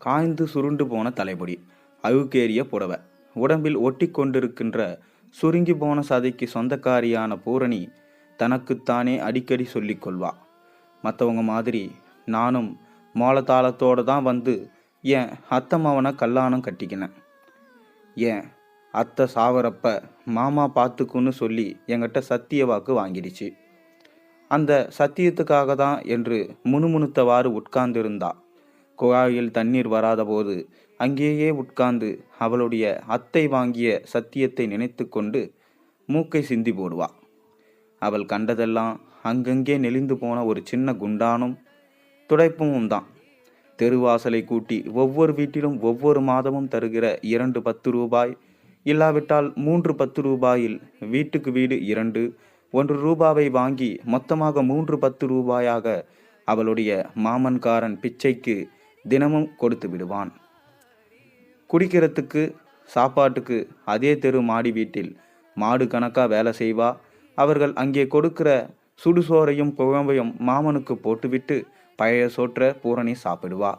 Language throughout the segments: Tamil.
காய்ந்து சுருண்டு போன தலைமுடி அழுக்கேறிய புடவை. உடம்பில் ஒட்டி கொண்டிருக்கின்ற சுருங்கி போன சதைக்கு சொந்தக்காரியான பூரணி தனக்குத்தானே அடிக்கடி சொல்லிக்கொள்வா மற்றவங்க மாதிரி நானும் மோளத்தாளத்தோடு தான் வந்து என் அத்தை மவனை கல்யாணம் கட்டிக்கினேன். ஏன் அத்தை சாவரப்ப மாமா பார்த்துக்குன்னு சொல்லி என்கிட்ட சத்திய வாக்கு வாங்கிடுச்சு. அந்த சத்தியத்துக்காக தான் என்று முணுமுணுத்தவாறு உட்கார்ந்திருந்தா. குழாயில் தண்ணீர் வராத போது அங்கேயே உட்கார்ந்து அவளுடைய அத்தை வாங்கிய சத்தியத்தை நினைத்து கொண்டு மூக்கை சிந்தி போடுவா. அவள் கண்டதெல்லாம் அங்கங்கே நெளிந்து போன ஒரு சின்ன குண்டானும் துடைப்பும் தான். தெருவாசலை கூட்டி ஒவ்வொரு வீட்டிலும் ஒவ்வொரு மாதமும் தருகிற இரண்டு பத்து ரூபாய் இல்லாவிட்டால் மூன்று பத்து ரூபாயில் வீட்டுக்கு வீடு இரண்டு ஒன்று ரூபாவை வாங்கி மொத்தமாக மூன்று பத்து ரூபாயாக அவளுடைய மாமன்காரன் பிச்சைக்கு தினமும் கொடுத்து விடுவான். குடிக்கிறதுக்கு சாப்பாட்டுக்கு அதே தெரு மாடி வீட்டில் மாடு கணக்கா வேலை செய்வா. அவர்கள் அங்கே கொடுக்கிற சுடுசோறையும் குழம்பையும் மாமனுக்கு போட்டுவிட்டு பழைய சோற்ற பூரணி சாப்பிடுவா.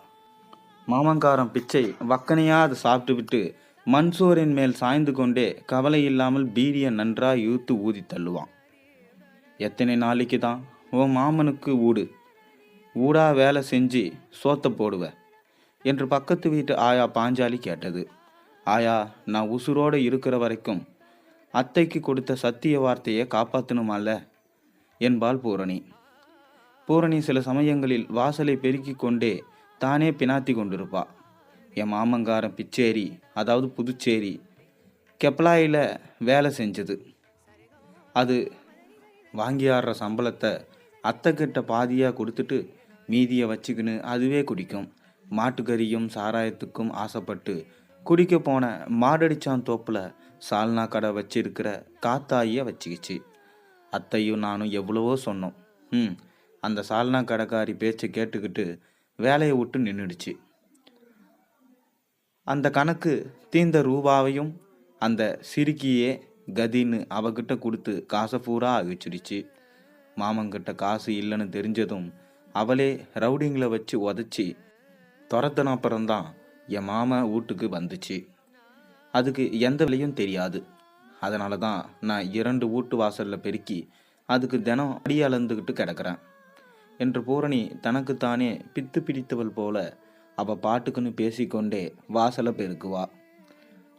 மாமங்காரம் பிச்சை வக்கனையா அதை சாப்பிட்டுவிட்டு மண்சோரின் மேல் சாய்ந்து கொண்டே கவலை இல்லாமல் பீடியை நன்றாக இழுத்து ஊதி தள்ளுவான். எத்தனை நாளைக்கு தான் உன் மாமனுக்கு ஊடு? ஊடா வேலை செஞ்சு சோத்த போடுவ என்று பக்கத்து வீட்டு ஆயா பாஞ்சாலி கேட்டது. ஆயா நான் உசுரோடு இருக்கிற வரைக்கும் அத்தைக்கு கொடுத்த சத்திய வார்த்தையை காப்பாற்றணுமல்ல என்பாள் பூரணி. பூரணி சில சமயங்களில் வாசலை பெருக்கிக் கொண்டே தானே பினாத்தி கொண்டிருப்பா. என் மாமங்காரன் பிச்சேரி அதாவது புதுச்சேரி கெப்லாயில் வேலை செஞ்சது. அது வாங்கியாடுற சம்பளத்தை சம்பளத்தை அத்தைக்கிட்ட பாதியாக கொடுத்துட்டு மீதியை வச்சுக்கின்னு அதுவே குடிக்கும். மாட்டுக்கறியும் சாராயத்துக்கும் ஆசைப்பட்டு குடிக்க போன மாடடிச்சான் தோப்பில் சால்னா கடை வச்சிருக்கிற காத்தாயியை வச்சுக்கிச்சு. அத்தையும் நானும் எவ்வளவோ சொன்னோம். ம் அந்த சால்னா கடைக்காரி பேச்சை கேட்டுக்கிட்டு வேலையை விட்டு நின்றுடுச்சு அந்த கணக்கு தீந்த ரூபாவையும் அந்த சிறுக்கியே கதின்னு அவகிட்ட கொடுத்து காசை பூரா அகிச்சிடுச்சு மாமங்கிட்ட காசு இல்லைன்னு தெரிஞ்சதும் அவளே ரவுடிங்களை வச்சு உதச்சி துரத்தின அப்புறம்தான் என் மாமா வீட்டுக்கு வந்துச்சு. அதுக்கு எந்த விலையும் தெரியாது. அதனால தான் நான் இரண்டு வீட்டு வாசலில் பெருக்கி அதுக்கு தினம் அடி அளந்துக்கிட்டு கிடக்கிறேன். என்று பூரணி தனக்குத்தானே பித்து பிடித்தவள் போல அவ பாட்டுக்குன்னு பேசிக்கொண்டே வாசலை பெருக்குவா.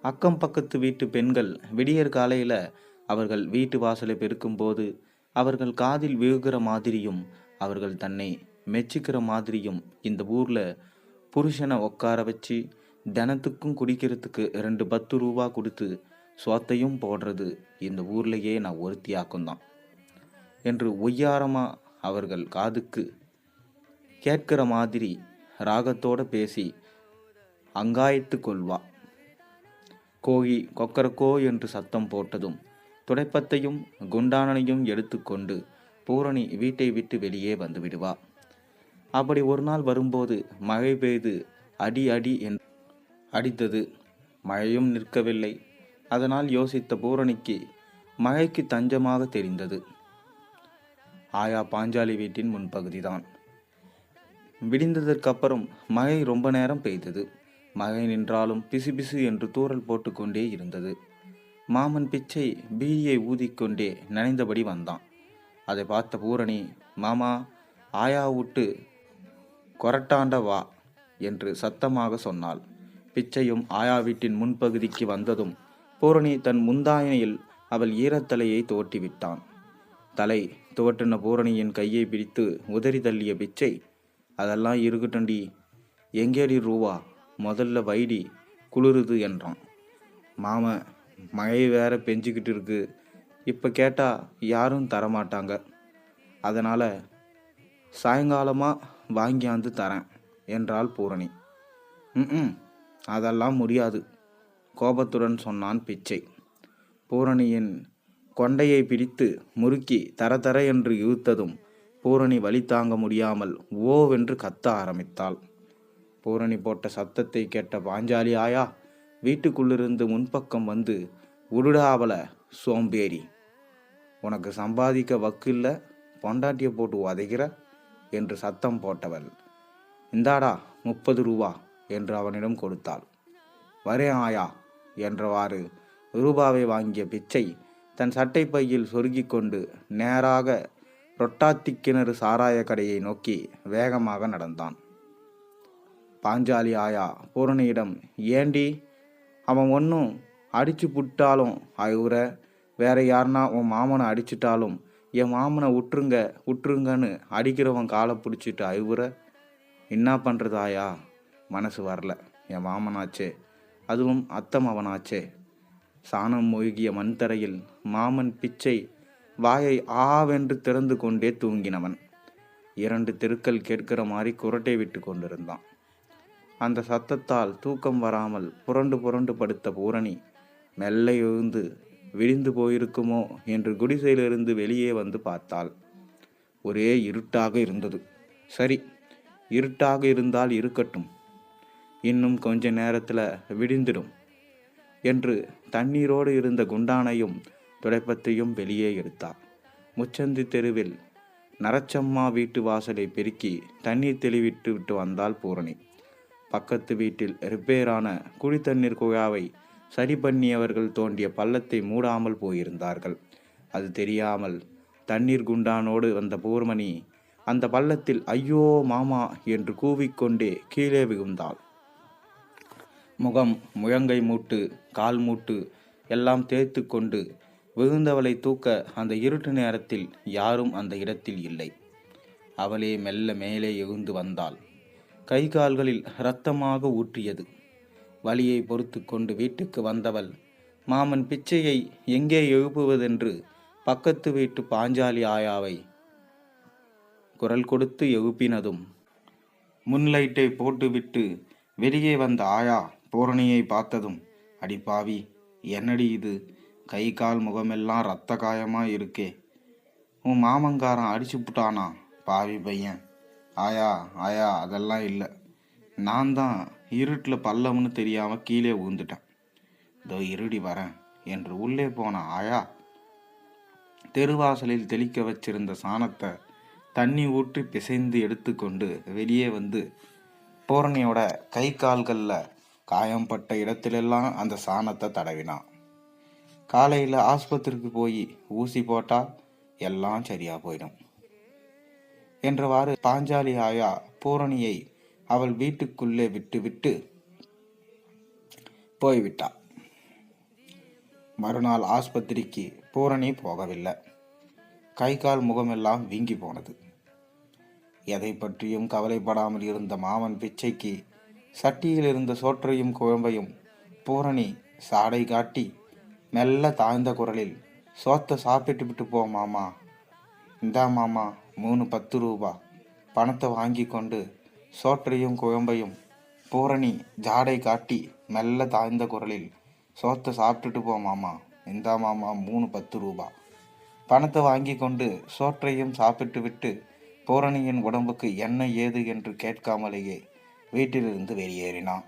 அக்கம் பக்கத்து வீட்டு பெண்கள் விடியற் காலையில் அவர்கள் வீட்டு வாசலை பெருக்கும்போது அவர்கள் காதில் விழுகிற மாதிரியும் அவர்கள் தன்னை மெச்சிக்கிற மாதிரியும் இந்த ஊரில் புருஷனை உட்கார வச்சு தினத்துக்கும் குடிக்கிறதுக்கு ரெண்டு பத்து ரூபா கொடுத்து சோத்தையும் போடுறது இந்த ஊர்லேயே நான் ஒருத்தியாக்கும் தான் என்று ஒய்யாரமாக அவர்கள் காதுக்கு கேட்கிற மாதிரி ராகத்தோட பேசி அங்காயத்து கொள்வா. கோழி கொக்கரக்கோ என்று சத்தம் போட்டதும் துடைப்பத்தையும் குண்டானனையும் எடுத்துக்கொண்டு பூரணி வீட்டை விட்டு வெளியே வந்து விடுவா. அப்படி ஒரு நாள் வரும்போது மழை பெய்து அடி அடி என் அடித்தது. மழையும் நிற்கவில்லை. அதனால் யோசித்த பூரணிக்கு மழைக்கு தஞ்சமாக தெரிந்தது. ஆயா பாஞ்சாலி வீட்டின் முன்பகுதிதான். விடிந்ததற்கப்புறம் மழை ரொம்ப நேரம் பெய்தது. மழை நின்றாலும் பிசுபிசு என்று தூரல் போட்டுக்கொண்டே இருந்தது. மாமன் பிச்சை பீடியை ஊதிக்கொண்டே நனைந்தபடி வந்தான். அதை பார்த்த பூரணி மாமா ஆயா விட்டு கொரட்டாண்ட வா என்று சத்தமாக சொன்னாள். பிச்சையும் ஆயா வீட்டின் முன்பகுதிக்கு வந்ததும் பூரணி தன் முந்தாயனையில் அவள் ஈரத்தலையை துவட்டிவிட்டான் தலை துவட்டின பூரணியின் கையை பிடித்து உதறி தள்ளிய பிச்சை அதெல்லாம் இருக்கட்டும்டி எங்கேடி ரூவா? முதல்ல வைடி குளிருது என்றான். மாம மழை வேற பெஞ்சுக்கிட்டு இருக்கு இப்போ கேட்டால் யாரும் தரமாட்டாங்க. அதனால் சாயங்காலமாக வாங்கியாந்து தரேன் என்றாள் பூரணி. ம் அதெல்லாம் முடியாது கோபத்துடன் சொன்னான் பிச்சை. பூரணியின் கொண்டையை பிடித்து முறுக்கி தர தர என்று இழுத்ததும் பூரணி வழி தாங்க முடியாமல் ஓவென்று கத்த ஆரம்பித்தாள். பூரணி போட்ட சத்தத்தை கேட்ட பாஞ்சாலி ஆயா வீட்டுக்குள்ளிருந்து முன்பக்கம் வந்து உடுடாவல சோம்பேறி. உனக்கு சம்பாதிக்க வக்கு இல்லை பொண்டாட்டியை போட்டு உதைக்கிற என்று சத்தம் போட்டவள். இந்தாடா முப்பது ரூபா என்று அவனிடம் கொடுத்தாள். வரேன் ஆயா என்றவாறு ரூபாவை வாங்கிய பிச்சை தன் சட்டை பையில் சொருகி கொண்டு நேராக ரொட்டாத்தி கிணறு சாராய கடையை நோக்கி வேகமாக நடந்தான். பாஞ்சாலி ஆயா பூரணியிடம் ஏண்டி அவன் ஒன்றும் அடிச்சு புட்டாலும் ஐவுற வேற யாருன்னா உன் மாமனை அடிச்சிட்டாலும் என் மாமனை விட்டுருங்க விட்டுருங்கன்னு அடிக்கிறவன் காலை பிடிச்சிட்டு அழுவுற? என்ன பண்ணுறதாயா மனசு வரல. என் மாமனாச்சே அதுவும் அத்தை மவனாச்சே சாணம் மூழ்கிய மண்தரையில் மாமன் பிச்சை வாயை ஆவென்று திறந்து கொண்டே தூங்கினவன். இரண்டு தெருக்கள் கேட்கிற மாதிரி குரட்டை விட்டு கொண்டிருந்தான். அந்த சத்தத்தால் தூக்கம் வராமல் புரண்டு புரண்டு படுத்த பூரணி மெல்ல எழுந்து விடிந்து போயிருக்குமோ என்று குடிசையிலிருந்து வெளியே வந்து பார்த்தாள். ஒரே இருட்டாக இருந்தது. சரி இருட்டாக இருந்தால் இருக்கட்டும். இன்னும் கொஞ்ச நேரத்தில் விடிந்திடும் என்று தண்ணீரோடு இருந்த குண்டானையும் துடைப்பத்தையும் வெளியே எடுத்தார் முச்சந்தி தெருவில் நரச்சம்மா வீட்டு வாசலை பெருக்கி தண்ணீர் தெளிவிட்டு விட்டு வந்தாள் பூரணி. பக்கத்து வீட்டில் ரிப்பேரான குடித்தண்ணீர் குழாவை சரி பண்ணியவர்கள் தோண்டிய பள்ளத்தை மூடாமல் போயிருந்தார்கள். அது தெரியாமல் தண்ணீர் குண்டானோடு வந்த பூர்மணி அந்த பள்ளத்தில் ஐயோ மாமா என்று கூவிக்கொண்டே கீழே விழுந்தாள். முகம் முழங்கை மூட்டு கால் மூட்டு எல்லாம் தேய்த்து கொண்டு விழுந்தவளை தூக்க அந்த இருட்டு நேரத்தில் யாரும் அந்த இடத்தில் இல்லை. அவளே மெல்ல மேலே எழுந்து வந்தாள். கை கால்களில் இரத்தமாக ஊற்றியது. வலியை பொறுத்து கொண்டு வீட்டுக்கு வந்தவள். மாமன் பிச்சையை எங்கே எழுப்புவதென்று பக்கத்து வீட்டு பாஞ்சாலி ஆயாவை குரல் கொடுத்து எழுப்பினதும் முன்லைட்டை போட்டுவிட்டு வெளியே வந்த ஆயா பூரணியை பார்த்ததும் அடி பாவி என்னடி இது? கை கால் முகமெல்லாம் ரத்த காயமா இருக்கே. உன் மாமங்காரன் அடிச்சு புட்டானா பாவி பையன். ஆயா ஆயா அதெல்லாம் இல்லை. நான் தான் இருட்டில் பள்ளம்னு தெரியாமல் கீழே விழுந்துட்டேன் இதோ இருடி வரேன் என்று உள்ளே போன ஆயா தெருவாசலில் தெளிக்க வச்சிருந்த சாணத்தை தண்ணி ஊற்றி பிசைந்து எடுத்துக்கொண்டு வெளியே வந்து பூரணியோட கை கால்களில் காயம்பட்ட இடத்திலெல்லாம் அந்த சாணத்தை தடவினான். காலையில் ஆஸ்பத்திரிக்கு போய் ஊசி போட்டால் எல்லாம் சரியாக போயிடும் என்றவாறு பாஞ்சாலி ஆயா பூரணியை அவள் வீட்டுக்குள்ளே விட்டுவிட்டு போய்விட்டாள். மறுநாள் ஆஸ்பத்திரிக்கு பூரணி போகவில்லை. கை கால் முகமெல்லாம் வீங்கி போனது. எதை பற்றியும் கவலைப்படாமல் இருந்த மாமன் பிச்சைக்கு சட்டியில் இருந்த சோற்றையும் குழம்பையும் பூரணி சாடை காட்டி மெல்ல தாழ்ந்த குரலில் சோத்தை சாப்பிட்டு விட்டு போ மாமா. இந்தா மாமா மூணு பத்து ரூபா. பணத்தை வாங்கி கொண்டு சோற்றையும் குழம்பையும் பூரணி ஜாடை காட்டி மெல்ல தாழ்ந்த குரலில் சோத்தை சாப்பிட்டுட்டு போ மாமா இந்தா மாமா மூணு பத்து ரூபா பணத்தை வாங்கி கொண்டு சோற்றையும் சாப்பிட்டு விட்டு பூரணியின் உடம்புக்கு என்ன ஏது என்று கேட்காமலேயே வீட்டிலிருந்து வெளியேறினான்.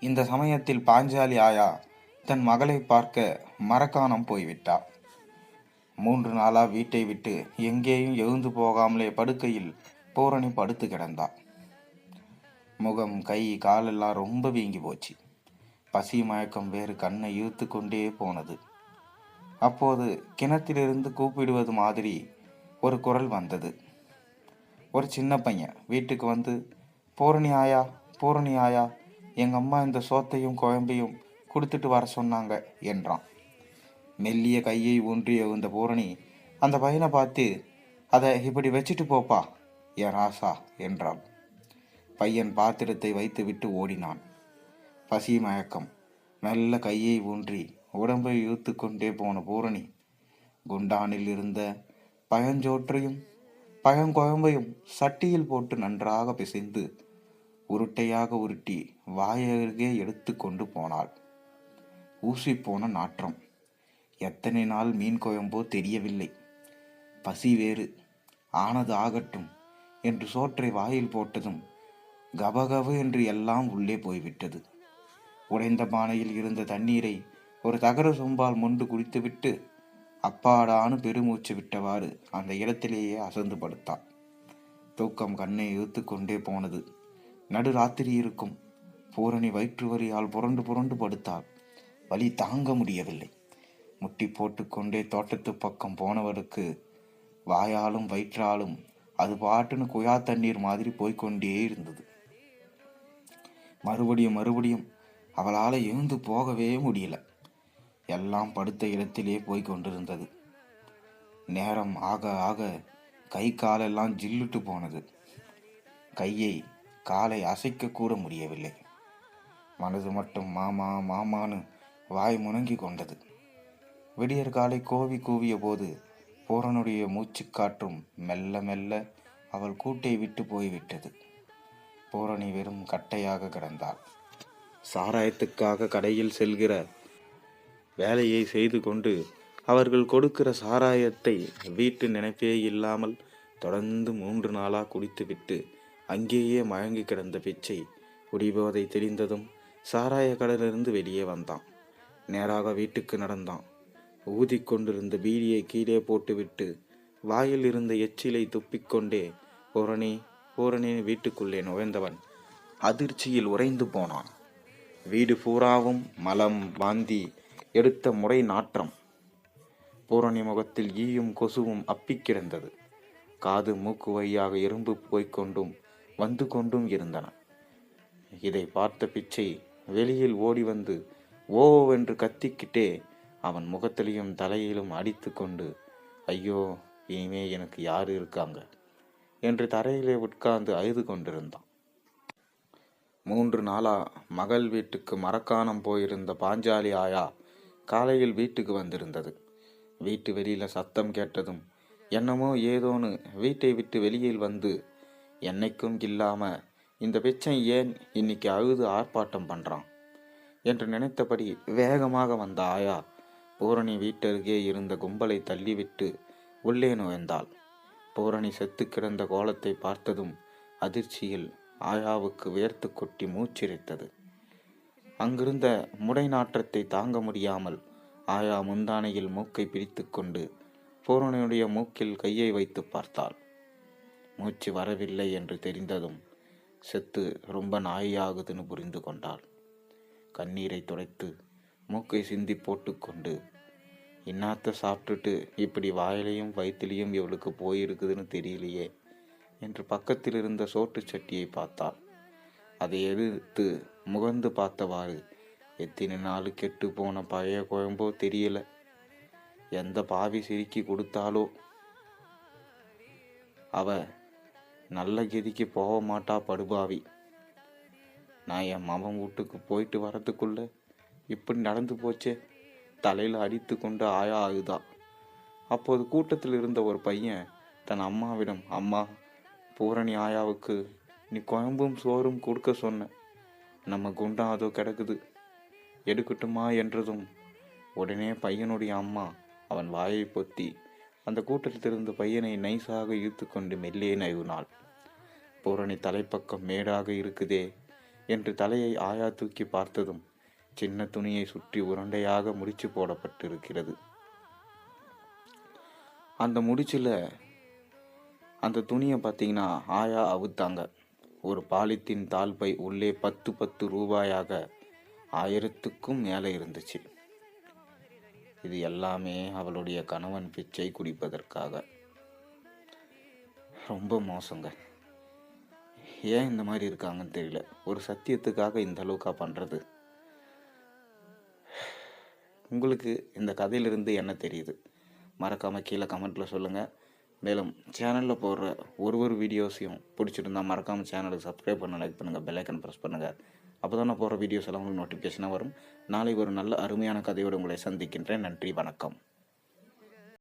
இந்த சமயத்தில் பாஞ்சாலி ஆயா தன் மகளை பார்க்க மரக்காணம் போய்விட்டாள் மூன்று நாளா வீட்டை விட்டு எங்கேயும் எழுந்து போகாமலே படுக்கையில் பூரணி படுத்து கிடந்தா. முகம் கை காலெல்லாம் ரொம்ப வீங்கி போச்சு. பசி மயக்கம் வேறு கண்ணை இழுத்து கொண்டே போனது. அப்போது கிணத்திலிருந்து கூப்பிடுவது மாதிரி ஒரு குரல் வந்தது. ஒரு சின்ன பையன் வீட்டுக்கு வந்து பூரணி ஆயா பூரணி ஆயா எங்கள் அம்மா இந்த சோத்தையும் குழம்பையும் கொடுத்துட்டு வர சொன்னாங்க என்றான். மெல்லிய கையை ஊன்றி எழுந்த பூரணி அந்த பையனை பார்த்து அதை இப்படி வச்சுட்டு போப்பா என் ராசா என்றாள். பையன் பாத்திரத்தை வைத்துவிட்டு ஓடினான். பசி மயக்கம். மெல்ல கையை ஊன்றி உடம்பை இழுத்து கொண்டே போன பூரணி குண்டானில் இருந்த பயஞ்சோற்றையும் பழங்குழம்பையும் சட்டியில் போட்டு நன்றாக பிசைந்து உருட்டையாக உருட்டி வாயருகே எடுத்து கொண்டு போனாள். ஊசி போன நாற்றம். எத்தனை நாள் மீன் குழம்போ தெரியவில்லை. பசி வேறு. ஆனது ஆகட்டும். என்று சோற்றை வாயில் போட்டதும் கபகபு என்று எல்லாம் உள்ளே போய்விட்டது. உடைந்த பானையில் இருந்த தண்ணீரை ஒரு தகர சொம்பால் மொண்டு குடித்துவிட்டு அப்பாடான்னு பெருமூச்சு விட்டவாறு அந்த இடத்திலேயே அசந்து படுத்தான் தூக்கம் கண்ணை இழுத்து கொண்டே போனது. நடுராத்திரி இருக்கும். பூரணி வயிற்று வரியால் புரண்டு புரண்டு படுத்தாள். வலி தாங்க முடியவில்லை. முட்டி போட்டுக்கொண்டே தோட்டத்து பக்கம் போனவருக்கு வாயாலும் வயிற்றாலும் அது பாட்டுன்னு குழா தண்ணீர் மாதிரி போய்க்கொண்டே இருந்தது. மறுபடியும் மறுபடியும் அவளால் எழுந்து போகவே முடியல. எல்லாம் படுத்த இடத்திலே போய் கொண்டிருந்தது. நேரம் ஆக ஆக கை காலெல்லாம் ஜில்லுட்டு போனது. கையை காலை அசைக்க கூட முடியவில்லை. மனது மட்டும் மாமா மாமான்னு வாய் முணங்கி கொண்டது. விடியற் காலை கோவி கூவிய போது பூரனுடைய மூச்சுக்காற்றும் மெல்ல மெல்ல அவள் கூட்டை விட்டு போய்விட்டது. பூரணி வெறும் கட்டையாக கிடந்தாள். சாராயத்துக்காக கடையில் செல்கிற வேலையை செய்து கொண்டு அவர்கள் கொடுக்கிற சாராயத்தை வீட்டு நினைப்பே இல்லாமல் தொடர்ந்து மூன்று நாளாக குடித்துவிட்டு அங்கேயே மயங்கி கிடந்த பிச்சை குடிபோதை தெரிந்ததும் சாராய கடலிருந்து வெளியே வந்தான். நேராக வீட்டுக்கு நடந்தான். ஊதிக்கொண்டிருந்த பீடியை கீழே போட்டுவிட்டு வாயில் இருந்த எச்சிலை துப்பிக்கொண்டே பூரணி பூரணி வீட்டுக்குள்ளே நுழைந்தவன். அதிர்ச்சியில் உறைந்து போனான். வீடு பூராவும் மலம் வாந்தி எடுத்த முறை நாற்றம். பூரணி முகத்தில் ஈயும் கொசுவும் அப்பிக்கிடந்தது காது மூக்கு வழியாக எறும்பு போய்க்கொண்டும் வந்து கொண்டும் இருந்தன. இதை பார்த்த பிச்சை வெளியில் ஓடி வந்து ஓ கத்திக்கிட்டே அவன் முகத்திலையும் தலையிலும் அடித்து கொண்டு ஐயோ இனிமே எனக்கு யார் இருக்காங்க? என்று தரையிலே உட்கார்ந்து அழுது கொண்டிருந்தான். மூன்று நாளா மகள் வீட்டுக்கு மரக்காணம் போயிருந்த பாஞ்சாலி ஆயா காலையில் வீட்டுக்கு வந்திருந்தது. வீட்டு வெளியில் சத்தம் கேட்டதும் என்னமோ ஏதோன்னு வீட்டை விட்டு வெளியில் வந்து என்னைக்கும் இல்லாமல் இந்த பிச்சை ஏன் இன்னைக்கு அழுது ஆர்ப்பாட்டம் பண்ணுறான் என்று நினைத்தபடி வேகமாக வந்த ஆயா பூரணி வீட்டருகே இருந்த கும்பலை தள்ளிவிட்டு உள்ளே நுழைந்தாள். பூரணி செத்து கிடந்த கோலத்தை பார்த்ததும் அதிர்ச்சியில் ஆயாவுக்கு வேர்த்து கொட்டி மூச்சிரைத்தது. அங்கிருந்த முடை நாற்றத்தை தாங்க முடியாமல் ஆயா முந்தானையில் மூக்கை பிடித்துக்கொண்டு பூரணியுடைய மூக்கில் கையை வைத்து பார்த்தாள். மூச்சு வரவில்லை என்று தெரிந்ததும் செத்து ரொம்ப நாயாகுதுன்னு புரிந்து கொண்டாள். கண்ணீரை துடைத்து மூக்கை சிந்தி போட்டுக்கொண்டு இன்னாத்த சாப்பிட்டுட்டு இப்படி வாயிலையும் வயிற்றுலையும் இவளுக்கு போயிருக்குதுன்னு தெரியலையே என்று பக்கத்தில் இருந்த சோட்டு சட்டியை பார்த்தாள். அதை எடுத்து முகந்து பார்த்தவாறு எத்தனை நாள் கெட்டு போன பழைய குழம்போ தெரியல. எந்த பாவி சிரிக்கி கொடுத்தாலோ? அவ நல்ல கதிக்கு போக மாட்டா படுபாவி. நான் என் மகன் வீட்டுக்கு போயிட்டு வரதுக்குள்ளே இப்படி நடந்து போச்சே? தலையில் அடித்து கொண்டு ஆயா ஆகுதா? அப்போது கூட்டத்தில் இருந்த ஒரு பையன் தன் அம்மாவிடம் அம்மா பூரணி ஆயாவுக்கு நீ குழம்பும் சோறும் கொடுக்க சொன்ன. நம்ம குண்டம் அதோ கிடக்குது. எடுக்கட்டுமா? என்றதும் உடனே பையனுடைய அம்மா அவன் வாயை பொத்தி அந்த கூட்டத்தில் இருந்த பையனை நைஸாக இழுத்து கொண்டு மெல்லே நழுவினாள். பூரணி தலைப்பக்கம் மேடாக இருக்குதே என்று தலையை ஆயா தூக்கி பார்த்ததும் சின்ன துணியை சுற்றி உருண்டையாக முடிச்சு போடப்பட்டிருக்கிறது. அந்த முடிச்சில் அந்த துணியை பார்த்தீங்கன்னா ஆயா அவுத்தாங்க. ஒரு பாலித்தீன் தாழ்பை உள்ளே பத்து பத்து ரூபாயாக ஆயிரத்துக்கும் மேலே இருந்துச்சு. இது எல்லாமே அவளுடைய கணவன் பிச்சை குடிப்பதற்காக. ரொம்ப மோசங்க. ஏன் இந்த மாதிரி இருக்காங்கன்னு தெரியல. ஒரு சத்தியத்துக்காக இந்த அளவுக்கா பண்ணுறது உங்களுக்கு இந்த கதையிலிருந்து என்ன தெரியுது? மறக்காமல் கீழே கமெண்ட்டில் சொல்லுங்கள் மேலும் சேனலில் போடுற ஒரு ஒரு வீடியோஸையும் பிடிச்சிருந்தா மறக்காமல் சேனலுக்கு சப்ஸ்கிரைப் பண்ண லைக் பண்ணுங்கள் பெல்லைக்கன் ப்ரெஸ் பண்ணுங்கள் அப்போ தான் நான் போகிற வீடியோஸ் எல்லாம் உங்களுக்கு நோட்டிஃபிகேஷனாக வரும். நாளை ஒரு நல்ல அருமையான கதையோடு உங்களை சந்திக்கின்றேன். நன்றி வணக்கம்.